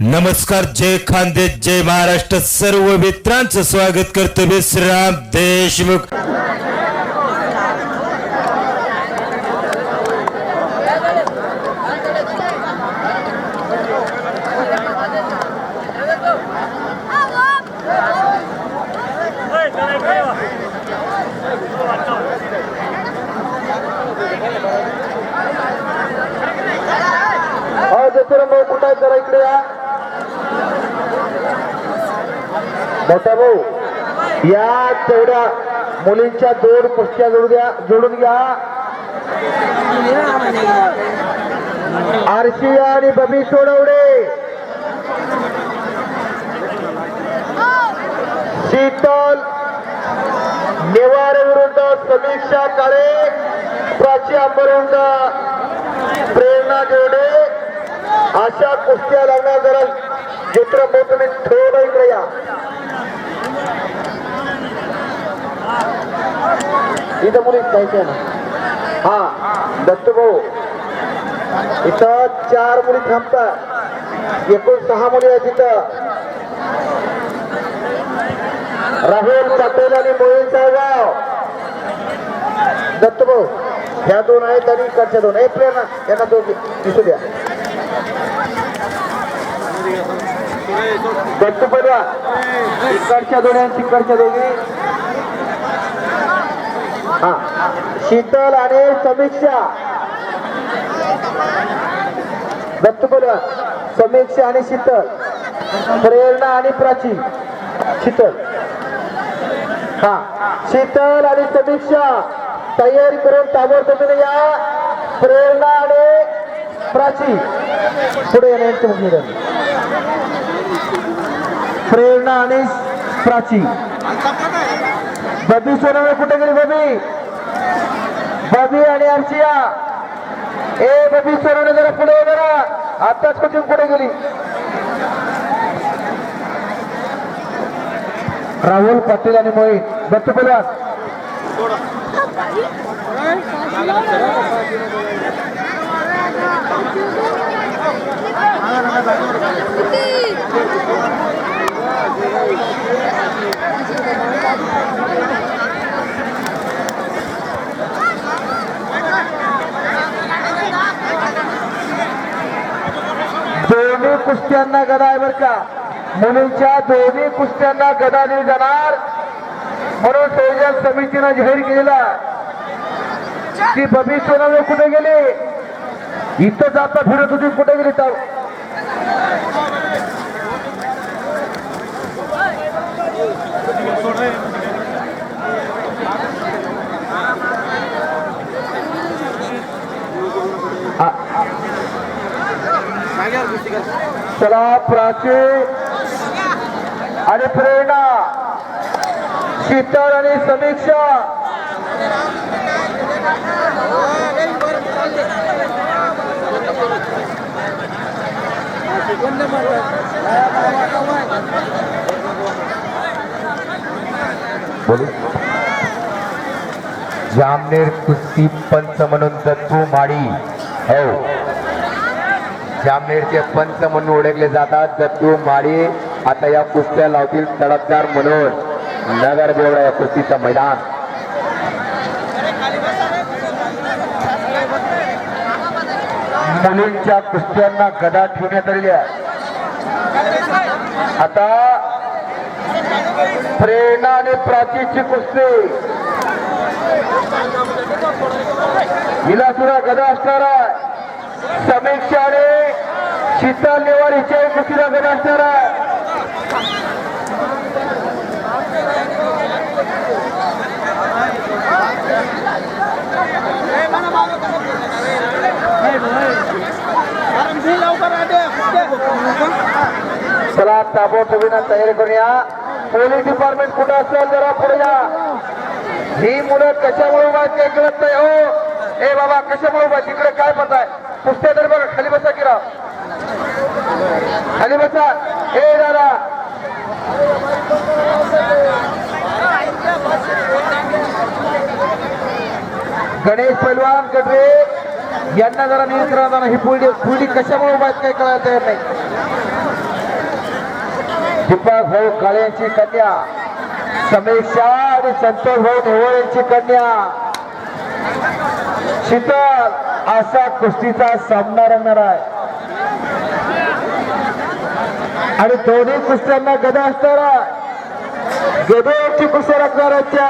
नमस्कार जय खानदेश जय महाराष्ट्र. सर्व मित्रांचं स्वागत करतो विश्राम देशमुख. हो जरा इकडे या. मोठा भाऊ या तेवढ्या मुलींच्या दोन पुष्ट्या जोडू द्या जोडून घ्या. आरशिया आणि बबी सोडवडे शीतल नेवार विरुद्ध समीक्षा काळे प्राची विरुद्ध प्रेरणा जोडे. अशा कुस्त्या लागणार जरा चित्रपोत तुम्ही थोडं इकडे या. इथं मुलीच जायचं ना हा दत्तभाऊ. इथं चार मुली थांबतात. एकूण सहा मुली आहेत तिथं राहुल पटेल आणि मोहित साहेबराव दत्तभाऊ ह्या दोन आहेत आणि इकडच्या दोन. आहे प्रेरणा यांना दोन दिसू द्या. दत्तू इकडच्या दोन आणि तिकडच्या दोघी हा. शीतल आणि समीक्षा. दत्तू समीक्षा आणि शीतल. प्रेरणा आणि प्राची. शीतल. हा. शीतल आणि समीक्षा. तयारी करून ताबडतोबीने या. प्रेरणा आणि प्राची. पुढे येण्याचं प्रेरणा आणि प्राची. बबी सोनवणे कुठे गेली बबी? बबी आणि अर्चिया. ए बबी सोनवणे जरा पुढे जरा. आताच कुठून पुढे गेली? राहुल पाटील आणि मोहित. दत्तू पलवान दोन्ही कुस्त्यांना गदा आहे बर का. मुलींच्या दोन्ही कुस्त्यांना गदा दिली जाणार. म्हणून संयोजन समितीनं जाहीर केलेला की बबी सोनावे कुठे गेली? इथं जाता फिरत होती कुठे गेली तर चला प्राची आणि प्रेरणा शीतल आणि समीक्षा. जामनेर कुस्ती पंच म्हणून दत्तू माळी हो. जामनेरचे पंच म्हणून ओळखले जातात. दत्तू माडी आता या कुस्त्या लावतील तडकदार म्हणून. नगर देवळा या कुस्तीचं मैदान. मुलींच्या कुस्त्यांना गदा ठेवण्यात आलेली आहे. आता प्रेरणा आणि प्राचीची कुस्ती. हिला सुद्धा गदा असणार आहे. समीक्षा आणि शीतल नेवार हिच्या कुस्तीला गदा असणार आहे चला ताबडतोबीनं तयारी करूया. पोलीस डिपार्टमेंट कुठं असेल जरा पुढे या. ही मुलं कशामुळे उभा आहेत काही कळत नाही. हो ए बाबा कशामुळे उभा आहेत? तिकडे काय म्हणताय? आहे कुस्त्या तरी बघा खाली बसा किरा खाली बसा. हे दादा. गणेश पैलवान कटरे. यांना जरा नियंत्रण करा ही पुढे पुढे कशामुळे उभा आहेत काही कळायला तयार नाही. भाऊ काळे यांची कन्या. समीक्षा आणि संतोष भाऊ नेवळ यांची कन्या. शीतल असा कुस्तीचा सामना रंगणार आहे. आणि दोन्ही कुस्त्यांना गदा असणारा गदेवरची कुस्त्या रंगणार त्या.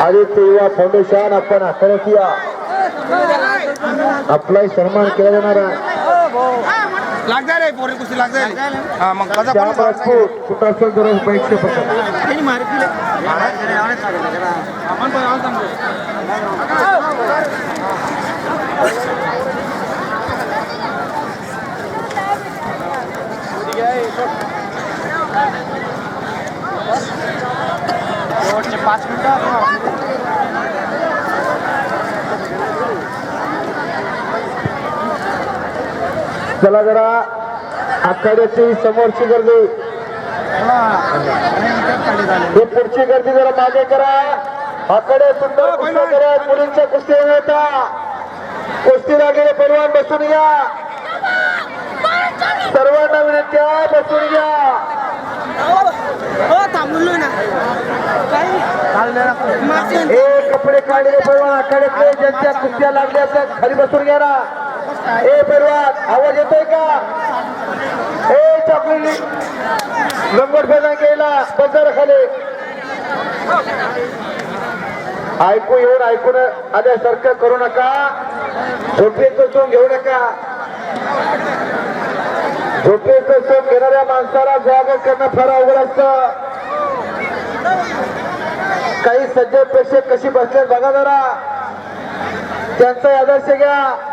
आदित्य युवा फाउंडेशन आपण आखाड्यात या आपलाही सन्मान केला जाणार. आहे लाग जाय रे पोरी कुस्ती लाग जाय हा मग कसा श्याम राजपूत कुठं असेल तर पैसे पकडा. पाच मिनिटं चला जरा आखाड्याची समोरची गर्दी. ही पुढची गर्दी जरा मागे करा. आकडे सुंदर कुस्त्या करा मुलींच्या कुस्ती होता. कुस्ती लागलेले पैलवान बसून घ्या सर्वांना विनंती आहे बसून घ्या हो काही हे कपडे काढलेले पैलवान आखाड्यातले ज्यांच्या कुस्त्या लागल्या असतात खाली बसून घ्या ना. हे पैलवान आवाज येतोय का? हे चॉकलेट. लंगोट फेदा गेला बंदर खाली. ऐकू येऊन ऐकून आल्यासारखं करू नका. झोपेचं सोंग घेऊ नका. झोपेचं सोंग घेणाऱ्या माणसाला स्वागत करणं फार अवघड असतं. काही सज्जन पेक्षे कशी बसले बघा जरा. त्यांचा आदर्श घ्या.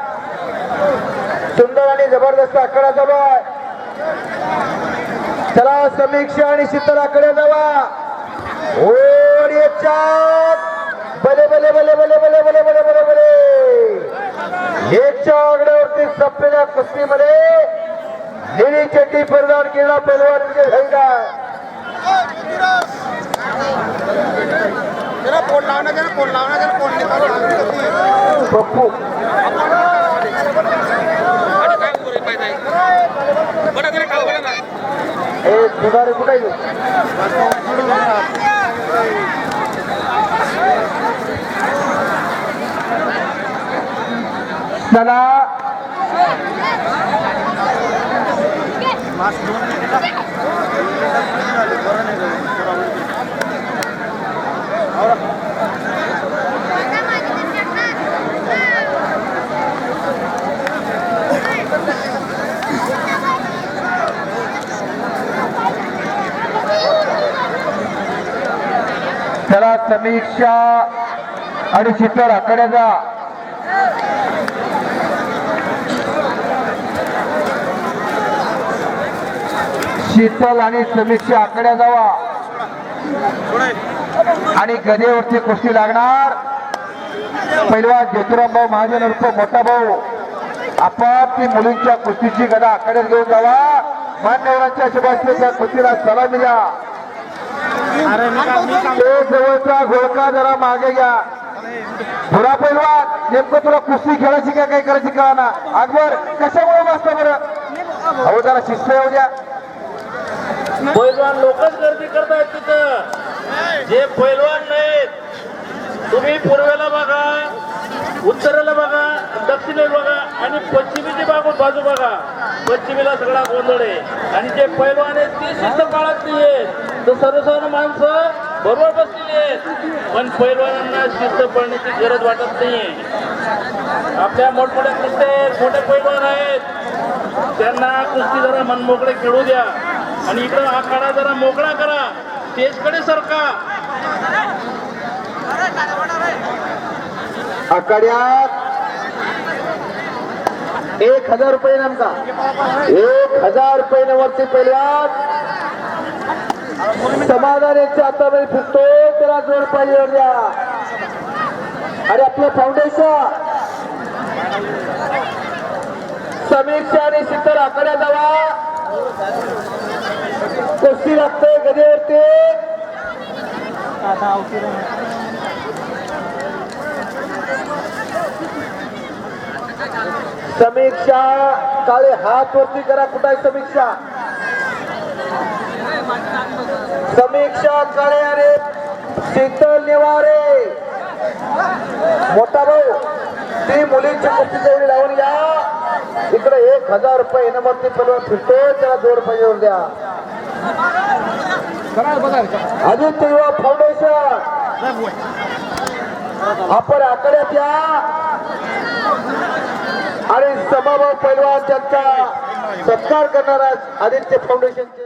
सुंदर आणि जबरदस्त आकडा आहे चला समीक्षा आणि शीतल आकडे जावा ओढ बले बले बले बले बले बले बले बले बले. एकच्या आकड्यावरती संपलेल्या कुस्तीमध्ये निळी चड्डी परिधान केला पैलवान विजय झाला त्याला फोन लावणं त्याला फोन लावणं त्याला फोन निघाला पप्पू. এবারে কোথায় দাদা মাছ ধরে समीक्षा आणि शीतल आकड्याचा शीतल आणि समीक्षा आकड्या जावा. आणि गदेवरची कुस्ती लागणार. पहिला ज्योतिरामभाऊ महाजन उर्फ मोठा भाऊ. आपापली मुलींच्या कुस्तीची गदा आकड्यात घेऊन जावा. मान्यवरांच्या शुभाशेच्या कुस्तीला सलामी द्या. ते जवळचा घोळका जरा मागे घ्या. पुरा पैलवान नेमकं तुला कुस्ती खेळायची का काय करायची का ना अकबर कशामुळे बसतं बरं? अहो जरा शिस्त येऊ द्या. पैलवान लोकच गर्दी करतायत तिथं. जे पैलवान नाहीत तुम्ही पूर्वेला बघा उत्तरेला बघा दक्षिणेला बघा आणि पश्चिमेची बाजू बाजू बघा. पश्चिमेला सगळा गोंधळ आहे. आणि जे पैलवान आहेत ते शिस्त पाळत नाहीयेत. तर सर्वसाधारण माणसं बरोबर बसलेली आहेत. पण पैलवानांना शिस्त पडण्याची गरज वाटत नाहीये. आपल्या मोठमोठ्या कुस्ते आहेत मोठे पैलवान आहेत. त्यांना कुस्ती जरा मनमोकळे खेळू द्या. आणि इकडं आखाडा जरा मोकळा करा. स्टेजकडे सरका. आखाड्यात एक हजार रुपये नेमका. एक हजार रुपये वरती पहिल्यात समाधान यांच्या हातामध्ये फिरतो त्याला जोड पाहिजे द्या आणि आपलं फाउंडेशन समीक्षा आणि शीतल आकड्या जावा कुस्ती लागते गदेवरती. समीक्षा काळे हात वरती करा कुठं आहे समीक्षा? समीक्षा काळे अरे शीतल निवारे. मोठा भाऊ ती मुलींची कुस्ती तेवढी लावून या इकडे एक हजार रुपये इनामती पलवान फिरतो त्याला दोन रुपये येऊन द्या. आदित्य युवा फाउंडेशन आपण आकड्यात या. आणि समाभाव पैलवान त्यांचा सत्कार करणारा आदित्य फाउंडेशनचे